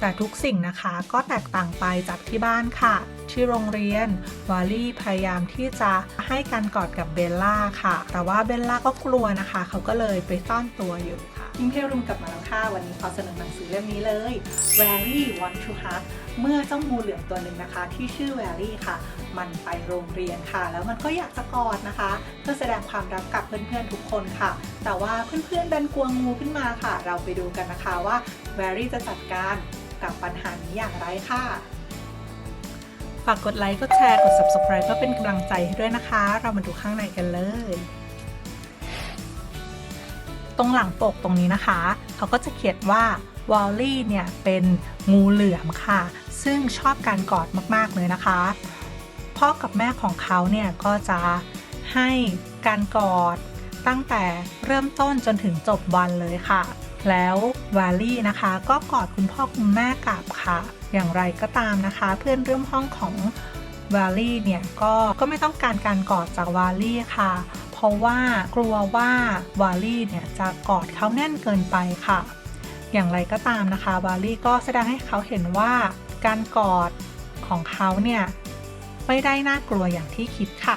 แต่ทุกสิ่งนะคะก็แตกต่างไปจากที่บ้านค่ะ ที่โรงเรียนวาลี่พยายามที่จะให้การกอดกับเบลล่าค่ะ แต่ว่าเบลล่าก็กลัวนะคะ เขาก็เลยไปซ่อนตัวอยู่ค่ะพิงเพลรุมกลับมาแล้วค่ะ วันนี้ขอเสนอหนังสือเล่มนี้เลย Very Want to Hug เมื่อเจ้างูเหลือมตัวหนึ่งนะคะ ที่ชื่อแวรี่ค่ะ มันไปโรงเรียนค่ะ แล้วมันก็อยากจะกอดนะคะ เพื่อแสดงความรักกับเพื่อนๆทุกคนค่ะ แต่ว่าเพื่อนๆดันกลัวงูขึ้นมาค่ะ เราไปดูกันนะคะว่าแวรี่จะจัดการ กับปัญหานี้อย่างไรค่ะ ฝากกดไลค์กดแชร์กด subscribe เพื่อเป็นกำลังใจให้ด้วยนะคะ เรามาดูข้างในกันเลย ตรงหลังปกตรงนี้นะคะ เขาก็จะเขียนว่าวอลลี่เนี่ยเป็นงูเหลือมค่ะ ซึ่งชอบการกอดมากๆเลยนะคะ พ่อกับแม่ของเขาเนี่ยก็จะให้การกอดตั้งแต่เริ่มต้นจนถึงจบวันเลยค่ะ แล้ววาลี่นะคะ ก็กอดคุณพ่อคุณแม่กลับค่ะ อย่างไรก็ตามนะคะ เพื่อนร่วมห้องของวาลี่เนี่ยก็ก็ไม่ต้องการการกอดจากวาลี่ค่ะ เพราะว่ากลัวว่าวาลี่เนี่ยจะกอดเขาแน่นเกินไปค่ะ อย่างไรก็ตามนะคะ วาลี่ก็แสดงให้เขาเห็นว่าการกอดของเขาเนี่ยไม่ได้น่ากลัวอย่างที่คิดค่ะ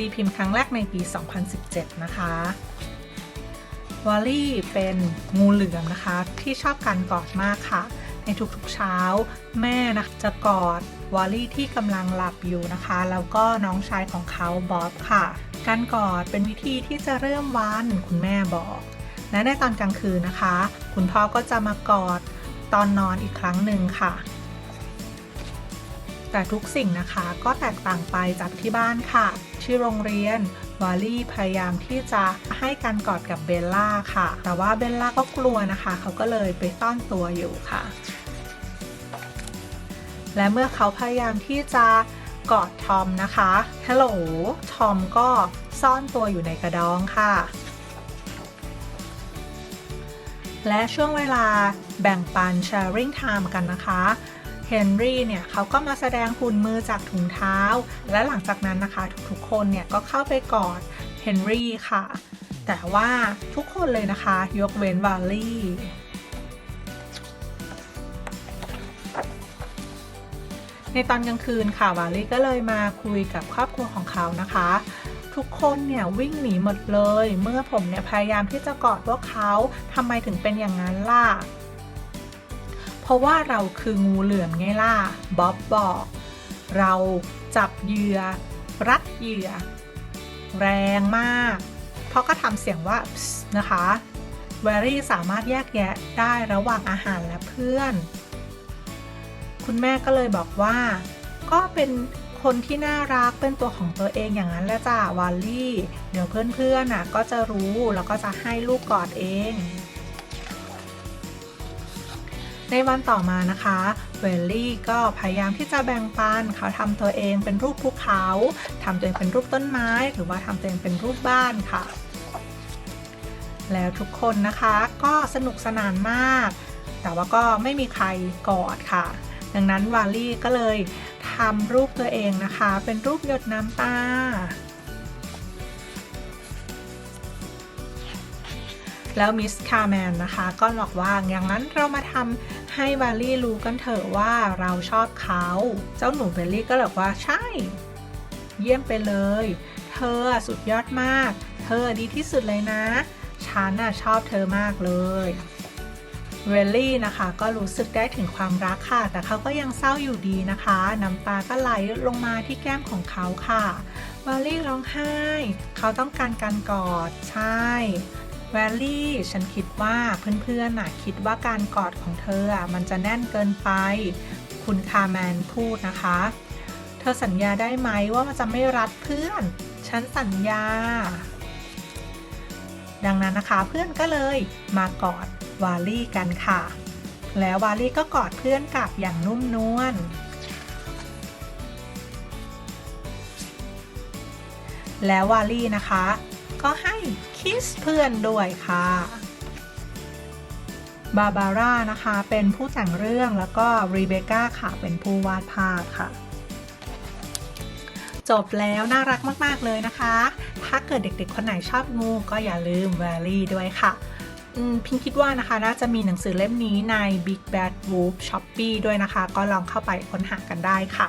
ตีพิมพ์ครั้งแรกในปี 2017 นะคะวอลลี่เป็นงูเหลือมนะคะ ที่ชอบการกอดมากค่ะ ในทุกๆเช้า แม่นะจะกอดวอลลี่ที่กำลังหลับอยู่นะคะ แล้วก็น้องชายของเขาบ๊อบค่ะ การกอดเป็นวิธีที่จะเริ่มวันคุณแม่บอก และในตอนกลางคืนนะคะ คุณพ่อก็จะมากอดตอนนอนอีกครั้งหนึ่งค่ะ แต่ทุกสิ่งนะคะก็แตกต่างไปจากที่บ้านค่ะ ที่โรงเรียนวาลี่พยายามที่จะให้การกอดกับเบลล่าค่ะ แต่ว่าเบลล่าก็กลัวนะคะ เขาก็เลยไปซ่อนตัวอยู่ค่ะ และเมื่อเขาพยายามที่จะกอดทอมนะคะฮัลโหลทอมก็ซ่อนตัวอยู่ในกระดองค่ะ และช่วงเวลาแบ่งปัน sharing time กันนะคะ เฮนรี่เนี่ยเขาก็มาแสดงหุ่นมือจากถุงเท้า และหลังจากนั้นนะคะทุกๆคนเนี่ยก็เข้าไปกอดเฮนรี่ค่ะ แต่ว่าทุกคนเลยนะคะ ยกเว้นวาลี่ในตอนกลางคืนค่ะวาลี่ก็เลยมาคุยกับครอบครัวของเขานะคะ ทุกคนเนี่ยวิ่งหนีหมดเลย เมื่อผมเนี่ยพยายามที่จะกอดพวกเขาทำไมถึงเป็นอย่างนั้นล่ะ ราะว่าเราคืองูเหลือมไงล่ะบ๊อบบอก เราจับเหยื่อ รัดเหยื่อ แรงมาก เพราะก็ทำเสียงว่านะคะแวรี่สามารถแยกแยะได้ระหว่างอาหารและเพื่อน คุณแม่ก็เลยบอกว่า ก็เป็นคนที่น่ารักเป็นตัวของตัวเองอย่างนั้นแหละจ้าวาลลี่ เดี๋ยวเพื่อนๆน่ะก็จะรู้แล้วก็จะให้ลูกกอดเอง ในวันต่อมานะคะเวลลี่ก็พยายามที่จะแบ่งปันเขาทำตัวเองเป็นรูปภูเขาทำตัวเองเป็นรูปต้นไม้ หรือว่าทำตัวเองเป็นรูปบ้านค่ะ แล้วทุกคนนะคะก็สนุกสนานมาก แต่ว่าก็ไม่มีใครกอดค่ะ ดังนั้นวาลลี่ก็เลยทำรูปตัวเองนะคะ เป็นรูปหยดน้ำตาแล้วมิสคาร์แมนนะคะ ก็บอกว่าอย่างนั้นเรามาทำ ให้วาลลี่รู้กันเถอะว่าเราชอบเขา เจ้าหนูเบลลี่ก็บอกว่าใช่ เยี่ยมไปเลย เธอสุดยอดมาก เธอดีที่สุดเลยนะ ฉันน่ะชอบเธอมากเลยเวลลี่นะคะก็รู้สึกได้ถึงความรักค่ะ แต่เขาก็ยังเศร้าอยู่ดีนะคะ น้ำตาก็ไหลลงมาที่แก้มของเขาค่ะวลลี่ร้องไห้ เขาต้องการการกอด ใช่ แวลลี่ฉันคิดว่าเพื่อนๆน่ะคิดว่าการกอดของเธออะมันจะแน่นเกินไป คุณคาร์แมนพูดนะคะ เธอสัญญาได้ไหมว่ามันจะไม่รัดเพื่อน ฉันสัญญา ดังนั้นนะคะเพื่อนก็เลยมากอดวาลี่กันค่ะ แล้ววาลี่ก็กอดเพื่อนกลับอย่างนุ่มนวลแล้ววาลี่นะคะ ก็ให้คิสเพื่อนด้วยค่ะ บาบาร่านะคะเป็นผู้แต่งเรื่องแล้วก็รีเบคก้าค่ะเป็นผู้วาดภาพค่ะ จบแล้วน่ารักมาก ๆ เลยนะคะ ถ้าเกิดเด็ก ๆ คนไหนชอบงูก็อย่าลืมแวลี่ด้วยค่ะพิงคิดว่านะคะน่าจะมีหนังสือเล่มนี้ใน Big Bad Wolf Shopee ด้วยนะคะ ก็ลองเข้าไปค้นหากันได้ค่ะ